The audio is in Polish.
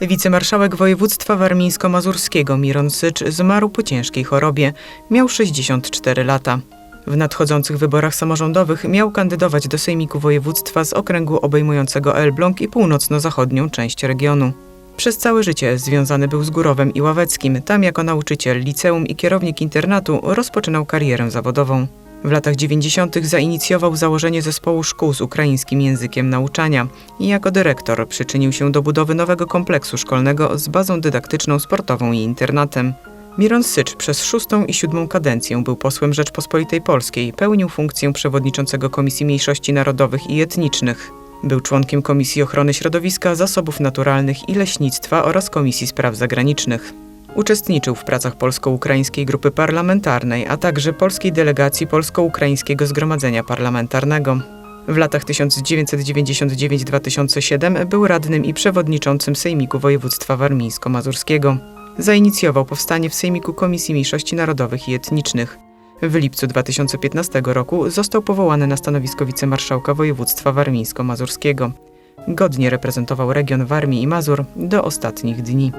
Wicemarszałek województwa warmińsko-mazurskiego Miron Sycz zmarł po ciężkiej chorobie. Miał 64 lata. W nadchodzących wyborach samorządowych miał kandydować do Sejmiku Województwa z okręgu obejmującego Elbląg i północno-zachodnią część regionu. Przez całe życie związany był z Górowem i Ławeckim. Tam jako nauczyciel liceum i kierownik internatu rozpoczynał karierę zawodową. W latach 90. zainicjował założenie zespołu szkół z ukraińskim językiem nauczania i jako dyrektor przyczynił się do budowy nowego kompleksu szkolnego z bazą dydaktyczną, sportową i internatem. Miron Sycz przez szóstą i siódmą kadencję był posłem Rzeczpospolitej Polskiej, pełnił funkcję przewodniczącego Komisji Mniejszości Narodowych i Etnicznych. Był członkiem Komisji Ochrony Środowiska, Zasobów Naturalnych i Leśnictwa oraz Komisji Spraw Zagranicznych. Uczestniczył w pracach polsko-ukraińskiej grupy parlamentarnej, a także polskiej delegacji polsko-ukraińskiego zgromadzenia parlamentarnego. W latach 1999-2007 był radnym i przewodniczącym Sejmiku Województwa Warmińsko-Mazurskiego. Zainicjował powstanie w Sejmiku Komisji Mniejszości Narodowych i Etnicznych. W lipcu 2015 roku został powołany na stanowisko wicemarszałka województwa warmińsko-mazurskiego. Godnie reprezentował region Warmii i Mazur do ostatnich dni.